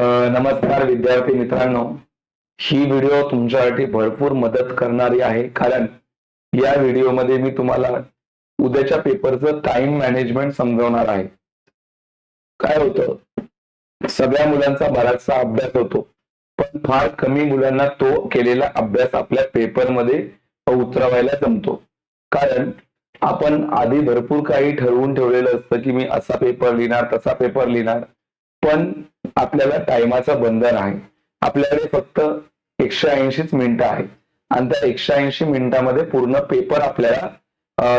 नमस्कार विद्यार्थी मित्रांनो. ही व्हिडिओ तुमच्यासाठी भरपूर मदत करणारी आहे. कारण या व्हिडिओमध्ये मी तुम्हाला उद्याच्या पेपरचं टाइम मॅनेजमेंट समजवणार आहे. काय होतं? सगळ्या मुलांचा बराचसा अभ्यास होतो. पण फार कमी मुलांना तो केलेला अभ्यास आपल्या पेपरमध्ये उतरवायला जमतो. कारण आपण आधी भरपूर काही ठरवून ठेवलेलं असतं की मी असा पेपर लिहिणार तसा पेपर लिहिणार. पण आपल्याला टायमाचं बंधन आहे. आपल्याकडे फक्त एकशे ऐंशीच मिनिटं आहे आणि त्या एकशे ऐंशी मिनिटामध्ये पूर्ण पेपर आपल्याला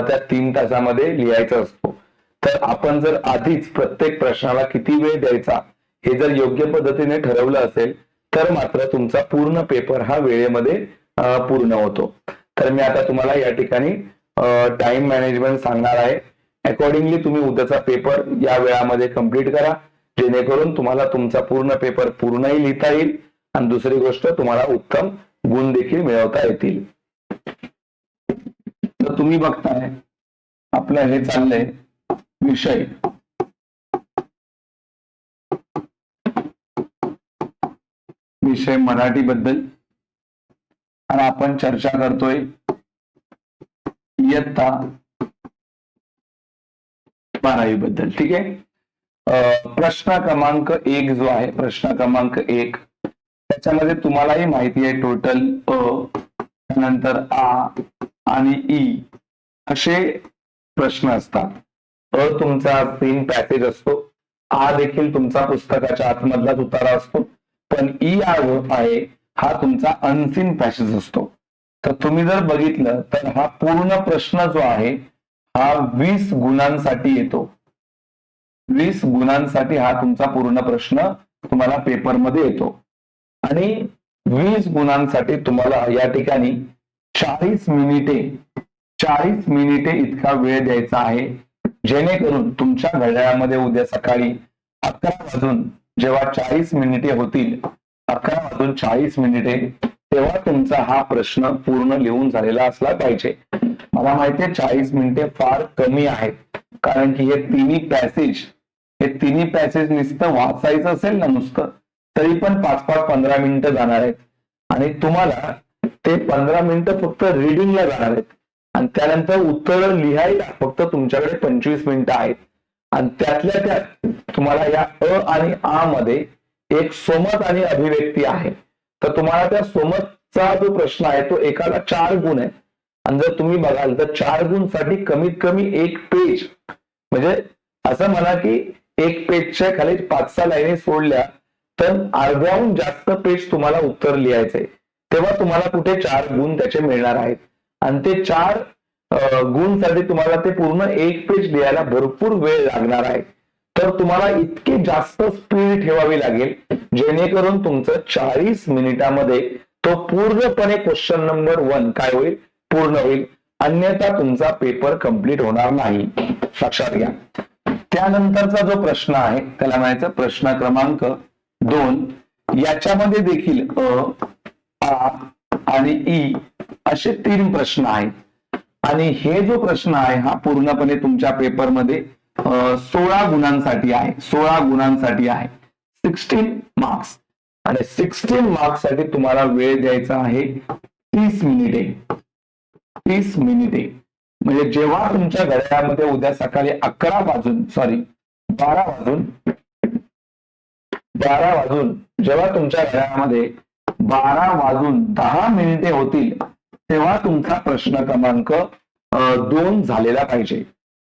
त्या तीन तासामध्ये लिहायचा असतो. तर आपण जर आधीच प्रत्येक प्रश्नाला किती वेळ द्यायचा हे जर योग्य पद्धतीने ठरवलं असेल तर मात्र तुमचा पूर्ण पेपर हा वेळेमध्ये पूर्ण होतो. तर मी आता तुम्हाला या ठिकाणी टाइम मॅनेजमेंट सांगणार आहे. अकॉर्डिंगली तुम्ही उद्याचा पेपर या वेळामध्ये कंप्लीट करा. जेणेकरून तुम्हाला तुमचा पूर्ण पेपर पूर्णही लिहिता येईल आणि दुसरी गोष्ट तुम्हाला उत्तम गुण देखील मिळवता येतील. तर तुम्ही बघताय आपलं हे चाललंय विषय. विषय मराठी बद्दल आणि आपण चर्चा करतोय इयत्ता बारावी बद्दल ठीक आहे? प्रश्न क्रमांक एक जो आहे प्रश्न क्रमांक एक त्याच्यामध्ये तुम्हालाही माहिती आहे टोटल अ नंतर आ आणि ई असे प्रश्न असतात. अ तुमचा तीन पॅसेज असतो. आ देखील तुमचा पुस्तकाच्या आतमधलाच उतारा असतो. पण ई आ जो आहे हा तुमचा अनसिन पॅसेज असतो. तर तुम्ही जर बघितलं तर हा पूर्ण प्रश्न जो आहे हा वीस गुणांसाठी येतो. वीस गुणांसाठी हा तुमचा पूर्ण प्रश्न तुम्हाला पेपरमध्ये येतो. आणि वीस गुणांसाठी तुम्हाला या ठिकाणी चाळीस मिनिटे चाळीस मिनिटे इतका वेळ द्यायचा आहे. जेणेकरून तुमच्या घड्याळामध्ये उद्या सकाळी अकरा वाजून जेव्हा चाळीस मिनिटे होतील अकरा वाजून चाळीस मिनिटे तेव्हा तुमचा हा प्रश्न पूर्ण लिहून झालेला असला पाहिजे. मला माहितीये चाळीस मिनिटे फार कमी आहेत. कारण की हे तिन्ही पॅसेज हे तिन्ही पॅसेज नुसतं वाचायचं असेल ना नुसतं तरी पण पाच पाच पंधरा मिनिटं जाणार आहेत. आणि तुम्हाला ते पंधरा मिनिटं फक्त रिडिंगला जाणार आहेत. आणि त्यानंतर उत्तर लिहायला फक्त तुमच्याकडे पंचवीस मिनिटं आहेत. आणि त्यातल्या त्यात तुम्हाला या अ आणि आ मध्ये एक सोमत आणि अभिव्यक्ती आहे. तर तुम्हाला त्या सोमतचा जो प्रश्न आहे तो एकाला चार गुण आहे आणि जर तुम्ही बघाल तर चार गुणसाठी कमीत कमी एक पेज म्हणजे असं म्हणा की एक पेजच्या खाली पाच सहा लाईनी सोडल्या तर अर्ध्याहून जास्त पेज तुम्हाला उत्तर लिहायचंय. तेव्हा तुम्हाला कुठे चार गुण त्याचे मिळणार आहेत. आणि ते चार गुणसाठी तुम्हाला ते पूर्ण एक पेज लिहायला भरपूर वेळ लागणार आहे. तर तुम्हाला इतकी जास्त स्पीड ठेवावी लागेल जेणेकरून तुमचं चाळीस मिनिटामध्ये तो पूर्णपणे क्वेश्चन नंबर वन काय होईल? पूर्ण होईल. अन्यथा तुमचा पेपर कंप्लीट होणार नाही. लक्षात घ्या. त्यानंतरचा जो प्रश्न आहे त्याला म्हणायचं प्रश्न क्रमांक दोन. याच्यामध्ये देखील अ आ आणि ई असे तीन प्रश्न आहेत. आणि हे जो प्रश्न आहे हा पूर्णपणे तुमच्या पेपरमध्ये सोळा गुणांसाठी आहे. सोळा गुणांसाठी आहे. Sixteen marks. आणि सिक्स्टीन मार्क्ससाठी तुम्हाला वेळ द्यायचा आहे तीस मिनिटे. तीस मिनिटे. म्हणजे जेव्हा तुमच्या घड्याळामध्ये उद्या सकाळी अकरा वाजून सॉरी बारा वाजून बारा वाजून जेव्हा तुमच्या घड्याळामध्ये बारा वाजून दहा मिनिटे होतील तेव्हा तुमचा प्रश्न क्रमांक दोन झालेला पाहिजे.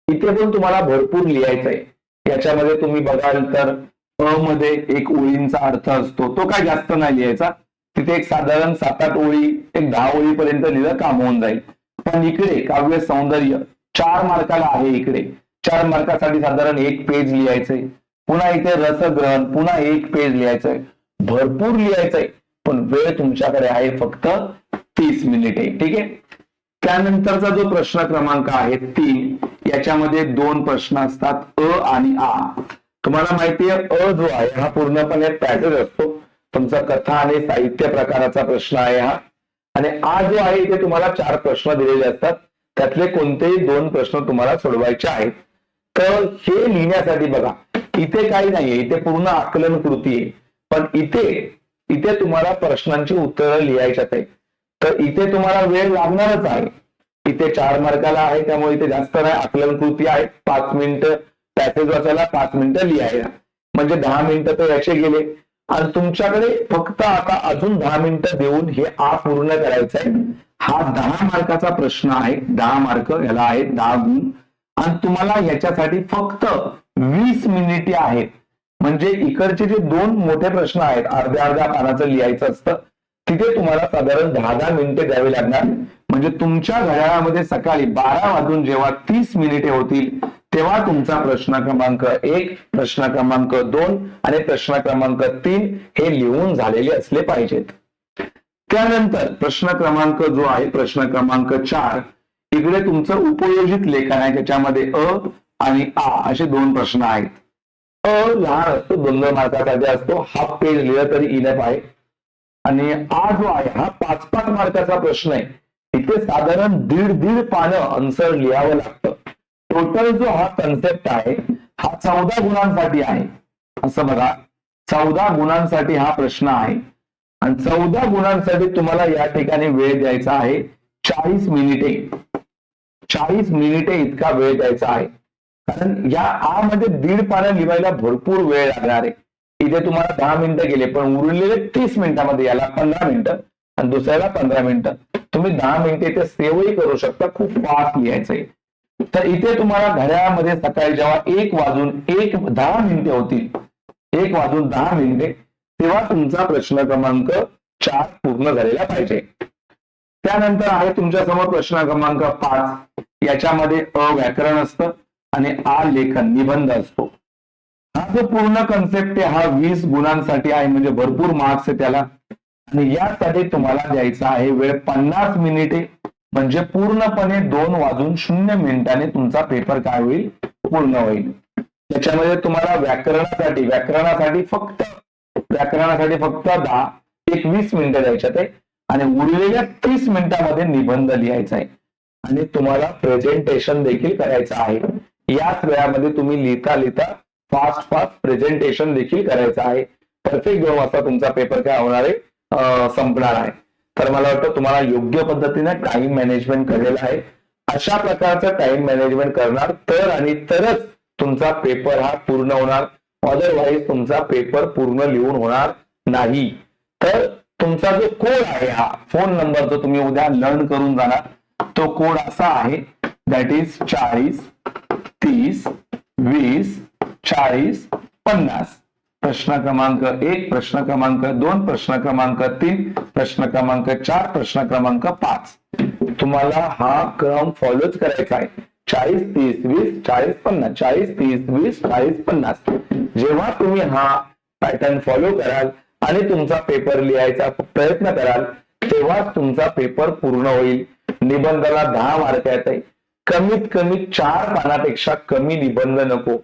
इथे पण तुम्हाला भरपूर लिहायचं आहे याच्यामध्ये तुम्ही बघाल तर अ मध्ये एक ओळींचा अर्थ असतो. तो काय जास्त नाही लिहायचा. तिथे एक साधारण सात आठ ओळी एक दहा ओळीपर्यंत लिहिलं काम होऊन जाईल. पण इकडे काव्य सौंदर्य चार मार्काला आहे इकडे. चार मार्कासाठी साधारण एक पेज लिहायचंय. पुन्हा इथे रसग्रहण पुन्हा एक पेज लिहायचंय. भरपूर लिहायचंय पण वेळ तुमच्याकडे आहे फक्त तीस मिनिटे ठीक आहे? त्यानंतरचा जो प्रश्न क्रमांक आहे तीन याच्यामध्ये दोन प्रश्न असतात अ आणि आ. तुम्हाला माहितीये अ जो आहे हा पूर्णपणे पॅसेज असतो. तुमचा कथा आणि साहित्य प्रकाराचा प्रश्न आहे हा. आणि आज जो आहे इथे तुम्हाला चार प्रश्न दिलेले असतात. त्यातले कोणतेही दोन प्रश्न तुम्हाला सोडवायचे आहेत. तर हे लिहिण्यासाठी बघा इथे काही नाहीये इथे पूर्ण आकलन कृती आहे. पण इथे इथे तुम्हाला प्रश्नांची उत्तरं लिहायच्यात आहे तर इथे तुम्हाला वेळ लागणारच आहे. इथे चार मार्काला आहे त्यामुळे इथे जास्त नाही. आकलन कृती आहे. पाच मिनिटं पॅसेज वाचायला पाच मिनिटं लिहायला. म्हणजे दहा मिनिटं तर याचे गेले. आणि तुमच्याकडे फक्त आता अजून दहा मिनिटं देऊन हे आ पूर्ण करायचं आहे हा दहा मार्काचा प्रश्न आहे. दहा मार्क याला आहे दहा गुण. आणि तुम्हाला याच्यासाठी फक्त वीस मिनिटे आहेत. म्हणजे इकडचे जे दोन मोठे प्रश्न आहेत अर्ध्या अर्ध्या पानाचं लिहायचं असतं तिथे तुम्हाला साधारण दहा दहा मिनिटे द्यावी लागणार. म्हणजे तुमच्या घड्याळामध्ये सकाळी बारा वाजून जेव्हा तीस मिनिटे होतील तेव्हा तुमचा प्रश्न क्रमांक एक प्रश्न क्रमांक दोन आणि प्रश्न क्रमांक तीन हे लिहून झालेले असले पाहिजेत. त्यानंतर प्रश्न क्रमांक जो आहे प्रश्न क्रमांक चार इकडे तुमचं उपयोजित लेखन आहे त्याच्यामध्ये अ आणि आ असे दोन प्रश्न आहेत. अ लहान असतो दोन दोन मार्कासाठी असतो हाफ पेज लिहिलं तरी इनफ आहे. आणि आ जो आहे हा पाच पाच मार्काचा प्रश्न आहे. इथे साधारण दीड दीड पानं आन्सर लिहावं लागतं. टोटल जो हा कन्सेप्ट आहे हा चौदा गुणांसाठी आहे. असं बघा. चौदा गुणांसाठी हा प्रश्न आहे. आणि चौदा गुणांसाठी तुम्हाला या ठिकाणी वेळ द्यायचा आहे. चाळीस मिनिटे. चाळीस मिनिटे इतका वेळ द्यायचा आहे. कारण या आ मध्ये दीड पानं लिहायला भरपूर वेळ लागणार आहे. इथे तुम्हाला दहा मिनिटं गेले पण उरलेले तीस मिनिटामध्ये याला पंधरा मिनिटं आणि दुसऱ्याला पंधरा मिनिटं. तुम्ही दहा मिनिटे इथे सेवही करू शकता. खूप फास्ट आहे तर इथे तुम्हाला घड्याळामध्ये सकाळी जेव्हा एक वाजून एक दहा मिनिटे होतील एक वाजून दहा मिनिटे तेव्हा तुमचा प्रश्न क्रमांक चार पूर्ण झालेला पाहिजे. त्यानंतर आहे तुमच्यासमोर प्रश्न क्रमांक पाच. याच्यामध्ये अ व्याकरण असतं आणि आ लेखन निबंध असतो. हा जो पूर्ण कन्सेप्ट आहे हा वीस गुणांसाठी आहे म्हणजे भरपूर मार्क्स आहे त्याला. आणि यासाठी तुम्हाला द्यायचा आहे वेळ पन्नास मिनिटे म्हणजे पूर्णपणे दोन वाजून शून्य मिनिटाने तुमचा पेपर काय होईल? पूर्ण होईल. त्याच्यामध्ये तुम्हाला व्याकरणासाठी व्याकरणासाठी फक्त व्याकरणासाठी फक्त दहा एक वीस मिनिटं द्यायच्या ते आणि उरलेल्या तीस मिनिटामध्ये निबंध लिहायचा आहे. आणि तुम्हाला प्रेझेंटेशन देखील करायचं आहे. याच वेळामध्ये तुम्ही लिहिता लिहिता फास्ट फास्ट प्रेझेंटेशन देखील करायचं आहे. परफेक्ट दोन वाजता तुमचा पेपर काय होणार आहे? संपणार आहे. तर मला वाटतं तुम्हाला योग्य पद्धतीने टाइम मॅनेजमेंट केलेलं आहे. अशा प्रकारचं टाइम मॅनेजमेंट करणार तर आणि तरच तुमचा पेपर हा पूर्ण होणार. अदरवाईज तुमचा पेपर पूर्ण लिहून होणार नाही. तर तुमचा जो कोड आहे हा फोन नंबर जो तुम्ही उद्या लर्न करून जाणार तो कोड असा आहे. दॅट इज चाळीस तीस वीस चाळीस पन्नास. प्रश्न क्रमांक एक प्रश्न क्रमांक दोन प्रश्न क्रमांक तीन प्रश्न क्रमांक चार प्रश्न क्रमांक पाच. तुम्हाला हा क्रम फॉलोच करायचा आहे. चाळीस तीस वीस चाळीस पन्नास चाळीस तीस वीस चाळीस पन्नास. जेव्हा तुम्ही हा पॅटर्न फॉलो कराल आणि तुमचा पेपर लिहायचा प्रयत्न कराल तेव्हाच तुमचा पेपर पूर्ण होईल. निबंधाला दहा मार्क येत आहे कमीत कमी चार पानापेक्षा कमी निबंध नको.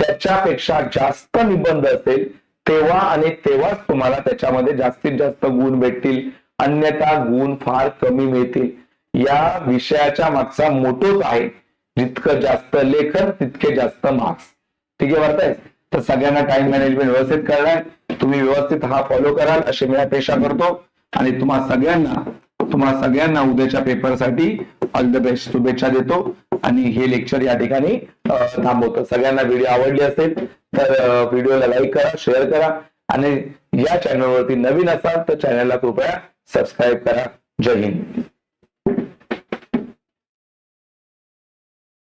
त्याच्यापेक्षा जास्त निबंध असेल तेव्हा आणि तेव्हाच तुम्हाला त्याच्यामध्ये जास्तीत जास्त गुण भेटतील. अन्यथा गुण फार कमी मिळतील. या विषयाच्या मागचा मोठोच आहे. जितकं जास्त लेखन तितके जास्त मार्क्स ठीक आहे वाटतंय तर सगळ्यांना टाइम मॅनेजमेंट व्यवस्थित करणार. तुम्ही व्यवस्थित हा फॉलो कराल अशी मी अपेक्षा करतो. आणि तुम्हा सगळ्यांना तुम्हा सगळ्यांना उद्याच्या पेपरसाठी ऑल द बेस्ट शुभेच्छा देतो. आणि हे लेक्चर या ठिकाणी थांबवतो. सगळ्यांना व्हिडिओ आवडली असेल तर व्हिडिओला लाईक करा शेअर करा आणि या चॅनलवरती नवीन असाल तर चॅनलला कृपया सबस्क्राईब करा. जय हिंद.